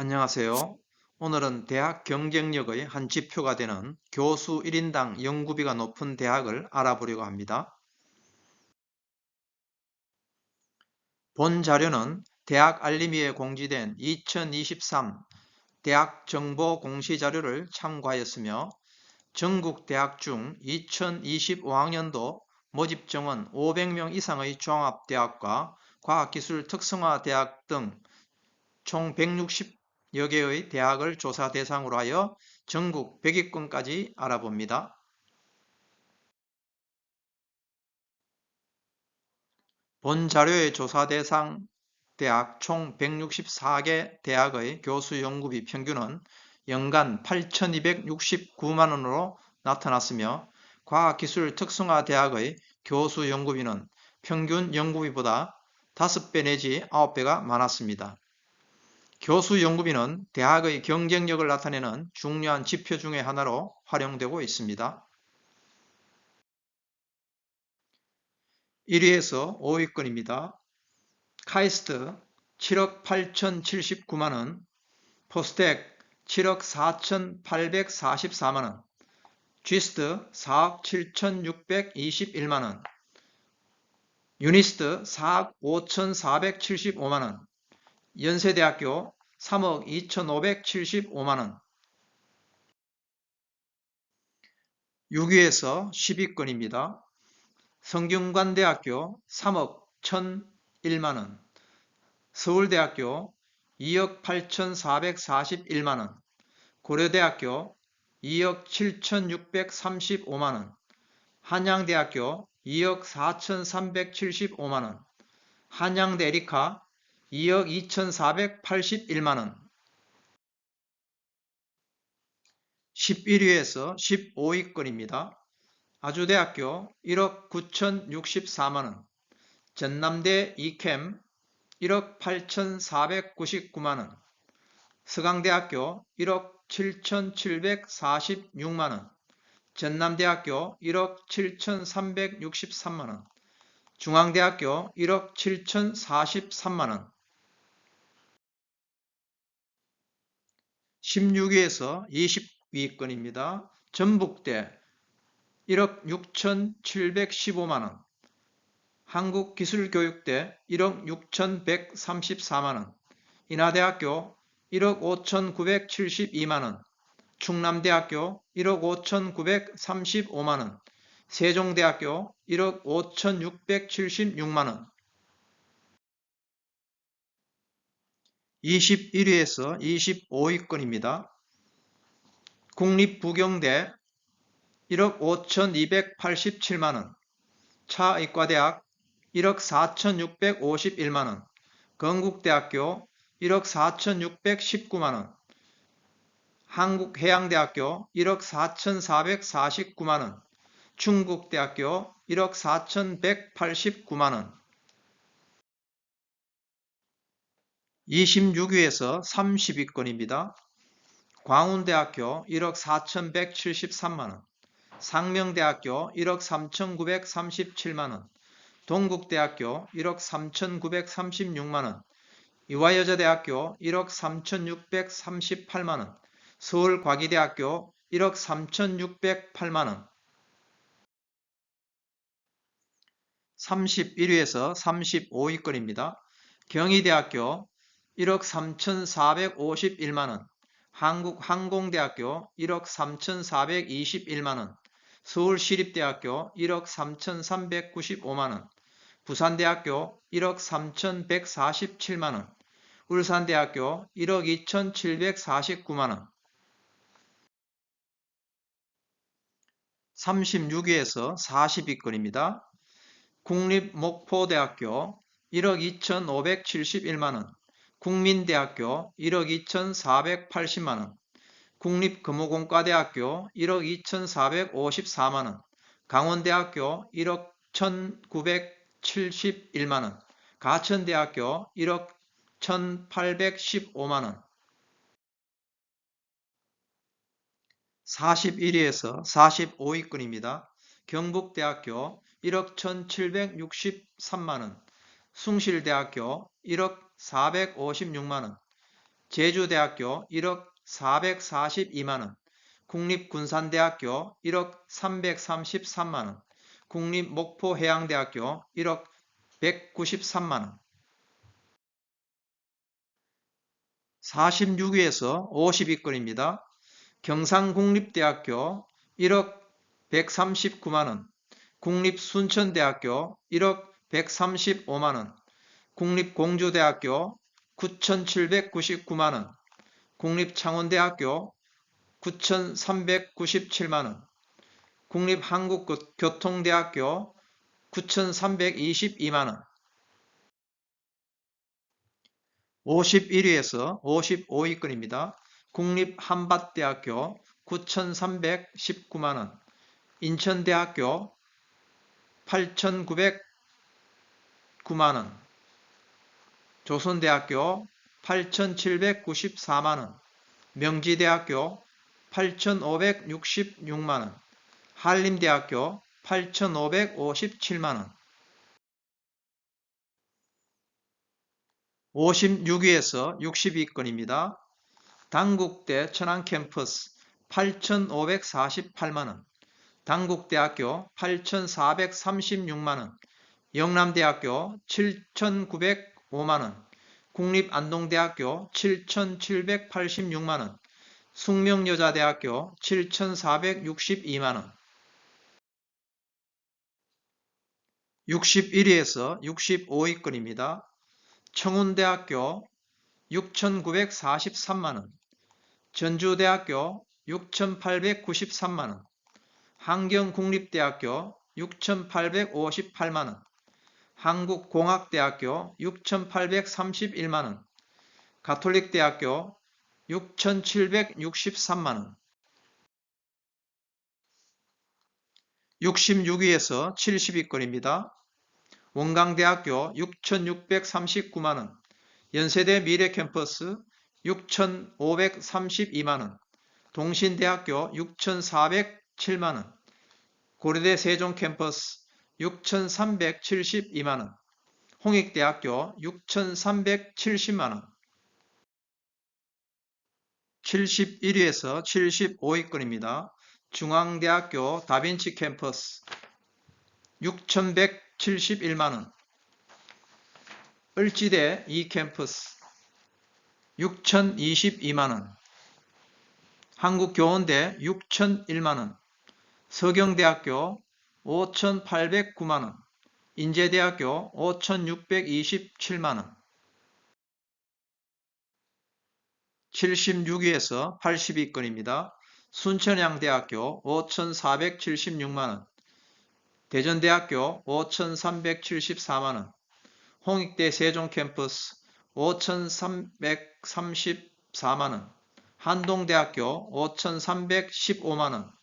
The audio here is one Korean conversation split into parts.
안녕하세요. 오늘은 대학 경쟁력의 한 지표가 되는 교수 1인당 연구비가 높은 대학을 알아보려고 합니다. 본 자료는 대학 알림이에 공지된 2023 대학 정보 공시 자료를 참고하였으며 전국 대학 중 2025학년도 모집 정원 500명 이상의 종합대학과 과학기술 특성화 대학 등총 160 여 개의 대학을 조사 대상으로 하여 전국 100위권까지 알아봅니다. 본 자료의 조사 대상 대학 총 164개 대학의 교수 연구비 평균은 연간 8,269만원으로 나타났으며 과학기술 특성화 대학의 교수 연구비는 평균 연구비보다 5배 내지 9배가 많았습니다. 교수 연구비는 대학의 경쟁력을 나타내는 중요한 지표 중의 하나로 활용되고 있습니다. 1위에서 5위권입니다. 카이스트 7억 8,079만원, 포스텍 7억 4,844만원, 쥐스트 4억 7,621만원, 유니스트 4억 5,475만원, 연세대학교 3억 2,575만원. 6위에서 10위권입니다. 성균관대학교 3억 1,001만원. 서울대학교 2억 8,441만원. 고려대학교 2억 7,635만원. 한양대학교 2억 4,375만원. 한양대 에리카 2억 2,481만원. 11위에서 15위권입니다. 아주대학교 1억 9,064만원. 전남대 이캠 1억 8,499만원. 서강대학교 1억 7,746만원. 전남대학교 1억 7,363만원. 중앙대학교 1억 7,043만원 16위에서 20위권입니다. 전북대 1억 6,715만원. 한국기술교육대 1억 6,134만원. 인하대학교 1억 5,972만원. 충남대학교 1억 5,935만원. 세종대학교 1억 5,676만원 21위에서 25위권입니다. 국립부경대 1억 5,287만원, 차의과대학 1억 4,651만원, 건국대학교 1억 4,619만원, 한국해양대학교 1억 4,449만원, 충북대학교 1억 4,189만원, 26위에서 30위권입니다. 광운대학교 1억 4,173만원, 상명대학교 1억 3,937만원, 동국대학교 1억 3,936만원, 이화여자대학교 1억 3,638만원, 서울과기대학교 1억 3,608만원, 31위에서 35위권입니다. 경희대학교 1억 3,451만원, 한국항공대학교 1억 3,421만원, 서울시립대학교 1억 3,395만원, 부산대학교 1억 3,147만원, 울산대학교 1억 2,749만원 36위에서 40위권입니다. 국립목포대학교 1억 2,571만원, 국민대학교 1억 2,480만원, 국립금호공과대학교 1억 2,454만원, 강원대학교 1억 1,971만원, 가천대학교 1억 1,815만원 41위에서 45위권입니다. 경북대학교 1억 1,763만원, 숭실대학교 1억 456만원, 제주대학교 1억 442만원, 국립군산대학교 1억 333만원, 국립목포해양대학교 1억 193만원, 46위에서 50위권입니다. 경상국립대학교 1억 139만원, 국립순천대학교 1억 135만원, 국립공주대학교 9,799만원, 국립창원대학교 9,397만원, 국립한국교통대학교 9,322만원, 51위에서 55위권입니다. 국립한밭대학교 9,319만원, 인천대학교 8,909만원, 조선대학교 8,794만원, 명지대학교 8,566만원, 한림대학교 8,557만원, 56위에서 60위권입니다. 당국대 천안 캠퍼스 8,548만원, 당국대학교 8,436만원, 영남대학교 7,905만원, 국립안동대학교 7,786만원, 숙명여자대학교 7,462만원, 61위에서 65위권입니다. 청운대학교 6,943만원, 전주대학교 6,893만원, 한경국립대학교 6,858만원, 한국공학대학교 6,831만원, 가톨릭대학교 6,763만원, 66위에서 70위권입니다. 원광대학교 6,639만원, 연세대 미래캠퍼스 6,532만원, 동신대학교 6,407만원, 고려대 세종캠퍼스 6,372만원, 홍익대학교 6,370만원, 71위에서 75위권입니다. 중앙대학교 다빈치 캠퍼스 6,171만원, 을지대 2캠퍼스 6,022만원, 한국교원대 6,001만원, 서경대학교 5,809만원, 인제대학교 5,627만원, 76위에서 80위권입니다. 순천향대학교 5,476만원, 대전대학교 5,374만원, 홍익대 세종캠퍼스 5,334만원, 한동대학교 5,315만원,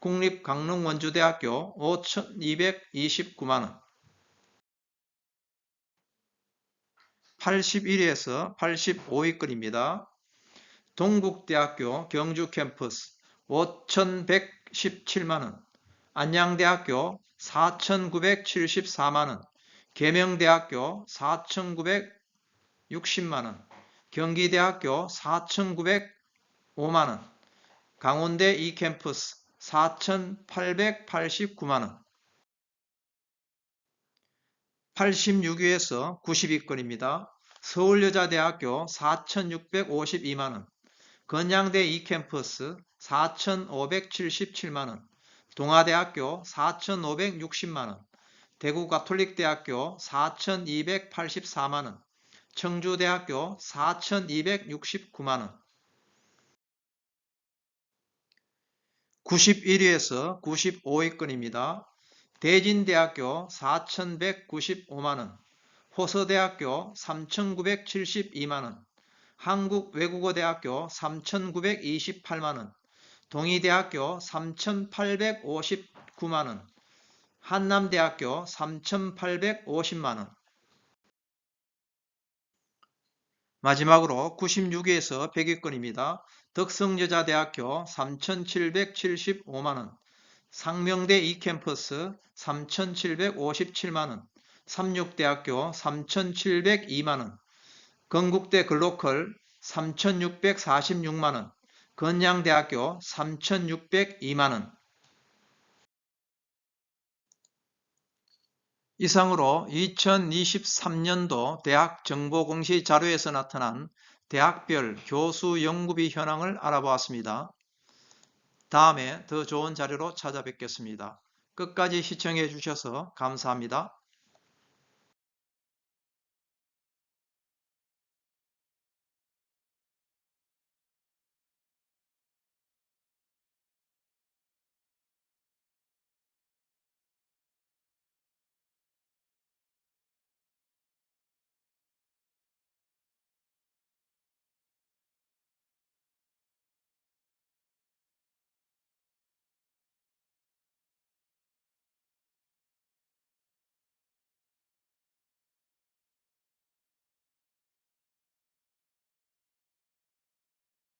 국립 강릉 원주대학교 5,229만원. 81위에서 85위권입니다. 동국대학교 경주 캠퍼스 5,117만원. 안양대학교 4,974만원. 계명대학교 4,960만원. 경기대학교 4,905만원. 강원대 이캠퍼스 4,889만원. 86위에서 90위권입니다. 서울여자대학교 4,652만원. 건양대 이캠퍼스 4,577만원. 동아대학교 4,560만원. 대구가톨릭대학교 4,284만원. 청주대학교 4,269만원 91위에서 95위권입니다. 대진대학교 4,195만원, 호서대학교 3,972만원, 한국외국어대학교 3,928만원, 동의대학교 3,859만원, 한남대학교 3,850만원, 마지막으로 96위에서 100위권입니다. 덕성여자대학교 3,775만원, 상명대 이캠퍼스 3,757만원, 삼육대학교 3,702만원, 건국대 글로컬 3,646만원, 건양대학교 3,602만원. 이상으로 2023년도 대학 정보공시 자료에서 나타난 대학별 교수 연구비 현황을 알아보았습니다. 다음에 더 좋은 자료로 찾아뵙겠습니다. 끝까지 시청해 주셔서 감사합니다.